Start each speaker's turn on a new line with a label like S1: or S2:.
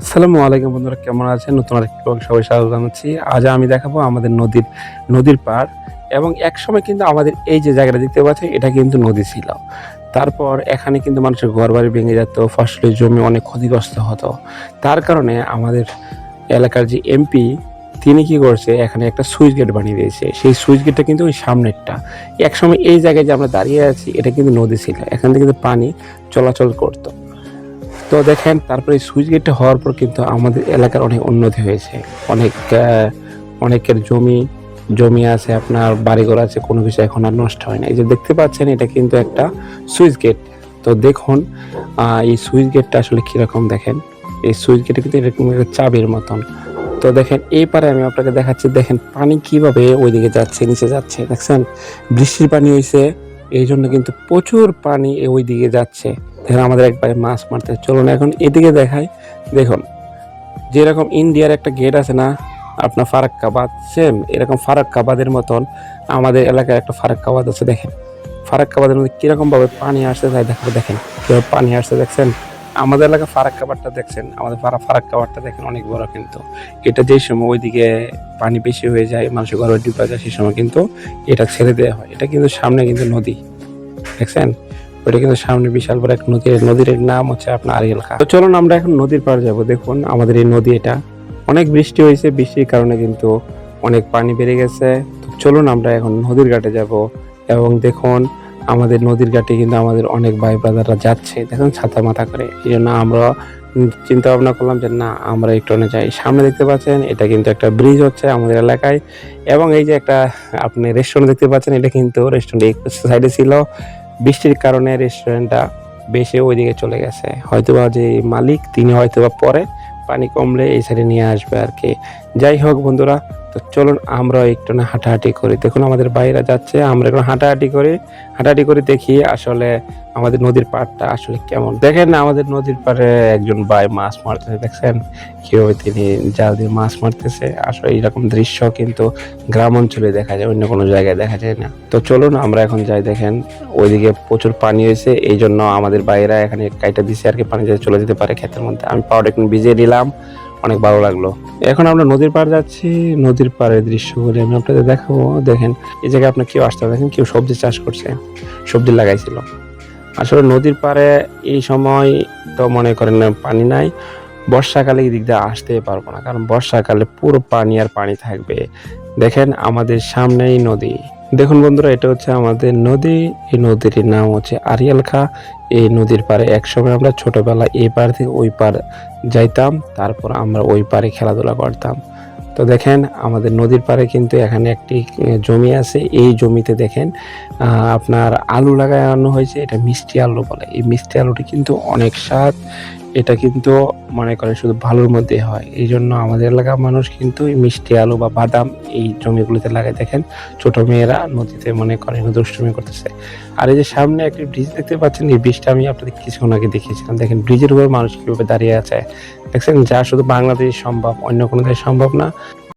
S1: আসসালামু আলাইকুম বন্ধুরা, কেমন আছেন? নতুন আরেকটি ব্লগ সবাই স্বাগত জানাচ্ছি। আজ আমি দেখাবো আমাদের নদীর নদীর পাড় এবং এক সময় কিন্তু আমাদের এই যে জায়গাটা দেখতে পাচ্ছেন, এটা কিন্তু নদী ছিল। তারপর এখানে কিন্তু মানুষের ঘর বাড়ি ভেঙে যেত, ফসলের জমি অনেক ক্ষতিগ্রস্ত হতো। তার কারণে আমাদের এলাকার যে এমপি তিনি কি করছে, এখানে একটা সুইচ গেট বানিয়ে দিয়েছে। সেই সুইচ গেটটা কিন্তু ওই সামনেরটা। এক সময় এই জায়গায় যে আমরা দাঁড়িয়ে আছি, এটা কিন্তু নদী ছিল। এখান থেকে কিন্তু পানি চলাচল করতো। তো দেখেন, তারপরে সুইচ গেটটা হওয়ার পর কিন্তু আমাদের এলাকার অনেক উন্নতি হয়েছে। অনেক অনেকের জমি জমি আছে, আপনার বাড়িঘর আছে, কোনো কিছু এখন আর নষ্ট হয় না। এই যে দেখতে পাচ্ছেন, এটা কিন্তু একটা সুইচ গেট। তো দেখুন এই সুইচ গেটটা আসলে কীরকম দেখেন? এই সুইচ গেটে কিন্তু এরকম একটা চাবির মতন। তো দেখেন, এই পারে আমি আপনাকে দেখাচ্ছি, দেখেন পানি কীভাবে ওইদিকে যাচ্ছে, নিচে যাচ্ছে, দেখছেন? বৃষ্টির পানি হয়েছে এই জন্য কিন্তু প্রচুর পানি ওই দিকে যাচ্ছে। দেখেন আমাদের এক ভাই মাছ মারতে। চলুন এখন এদিকে দেখাই। দেখুন, যেরকম ইন্ডিয়ার একটা গেট আছে না, আপনার ফারাক্কাবাদ সেম এরকম ফারাক্কাবাদের মতন আমাদের এলাকায় একটা ফারাক্কাবাদ আছে, দেখেন। ফারাক্কাবাদের মধ্যে কীরকমভাবে পানি আসতে যায়, দেখাবো, দেখেন। কীভাবে পানি আসছে দেখছেন? আমাদের এলাকা ফারাক্কাবাদটা দেখছেন, আমাদের ফারা ফারাক্কাবাদটা দেখেন অনেক বড় কিন্তু। এটা যে সময় ওইদিকে পানি বেশি হয়ে যায়, মানুষের ঘরে ডুবে যায় সেই সময় কিন্তু এটা ছেড়ে দেওয়া হয়। এটা কিন্তু সামনে কিন্তু নদী, দেখছেন? ওইটা কিন্তু সামনে বিশাল বড় এক নদী নদীর নাম হচ্ছে আপনার আরিয়াল খা। তো চলুন আমরা এখন নদীর পাড় যাব। দেখুন আমাদের এই নদী এটা। অনেক বৃষ্টি হয়েছে, বৃষ্টির কারণে কিন্তু অনেক পানি বেড়ে গেছে। তো চলুন আমরা এখন নদীর ঘাটে যাব এবং দেখুন আমাদের নদীর ঘাটে কিন্তু আমাদের অনেক ভাই ব্রাদাররা যাচ্ছে। দেখুন ছাতা মাথা করে। এই জন্য আমরা চিন্তা ভাবনা করলাম যে না, আমরা একটু অনেক যাই। সামনে দেখতে পাচ্ছেন, এটা কিন্তু একটা ব্রিজ হচ্ছে আমাদের এলাকায়। এবং এই যে একটা আপনি রেস্টুরেন্ট দেখতে পাচ্ছেন, এটা কিন্তু রেস্টুরেন্ট সাইডে ছিল। বৃষ্টির কারণে রেস্টুরেন্টটা বেশি ওইদিকে চলে গেছে। হয়তোবা যে মালিক, তিনি হয়তোবা পরে পানি কমলে এই সাইডে নিয়ে আসবে আর কি। যাই হোক বন্ধুরা তো চলুন আমরা একটু না হাঁটাহাঁটি করি। দেখুন আমাদের বাইরা যাচ্ছে, আমরা এখন হাঁটাহাঁটি করি। হাঁটাহাঁটি করে দেখি আসলে আমাদের নদীর পাড়টা আসলে কেমন। দেখেন না আমাদের নদীর পাড়ে একজন ভাই মাছ মারতেছে, দেখছেন? কীভাবে তিনি জাল দিয়ে মাছ মারতেছে। আসলে এইরকম দৃশ্য কিন্তু গ্রাম অঞ্চলে দেখা যায়, অন্য কোনো জায়গায় দেখা যায় না। তো চলুন আমরা এখন যাই, দেখেন। ওইদিকে প্রচুর পানি হয়েছে এই জন্য আমাদের বাইরা এখানে কাইটা দিছে আর কি, পানি যাতে চলে যেতে পারে ক্ষেতের মধ্যে। আমি পাউডার একটু ভিজিয়ে দিলাম। অনেক ভালো লাগল। এখন আমরা নদীর পাড় যাচ্ছি। নদীর পাড়ের দৃশ্যগুলি আমি আপনাদের দেখাবো। দেখেন, এই জায়গায় আপনার কেউ আসতে দেখেন, কেউ সবজি চাষ করছে, সবজি লাগাইছিল। আসলে নদীর পাড়ে এই সময় তো মনে করেন পানি নাই। বর্ষাকালে এই দিক দিয়ে আসতেই পারব না। কারণ বর্ষাকালে পুরো পানি আর পানি থাকবে। দেখেন, আমাদের সামনেই নদী। দেখুন বন্ধুরা, এটা হচ্ছে আমাদের নদী। এই নদীর নাম হচ্ছে আরিয়াল খা। এই নদীর পাড়ে একসময় আমরা ছোটবেলা এই পার থেকে ওই পার যাইতাম। তারপর আমরা ওই পারে খেলাধুলা করতাম। তো দেখেন, আমাদের নদীর পাড়ে কিন্তু এখানে একটি জমি আছে। এই জমিতে দেখেন আপনার আলু লাগানো হয়েছে। এটা মিষ্টি আলু বলে। এই মিষ্টি আলুটি কিন্তু অনেক স্বাদ। এটা কিন্তু মনে করেন শুধু ভালোর মধ্যে হয়। এই জন্য আমাদের এলাকার মানুষ কিন্তু মিষ্টি আলু বা বাদাম এই জমিগুলিতে লাগাই দেখেন। ছোট মেয়েরা নদীতে মনে করে দুষ্টুমি করতেছে। আর এই যে সামনে একটি ব্রিজ দেখতে পাচ্ছেন, এই ব্রিজটা আমি আপনাদের কিছুক্ষণ আগে দেখিয়েছিলাম। দেখেন ব্রিজের উপর মানুষ কীভাবে দাঁড়িয়ে আছে। দেখছেন, যা শুধু বাংলাদেশ সম্ভব, অন্য কোনো দেশে সম্ভব না।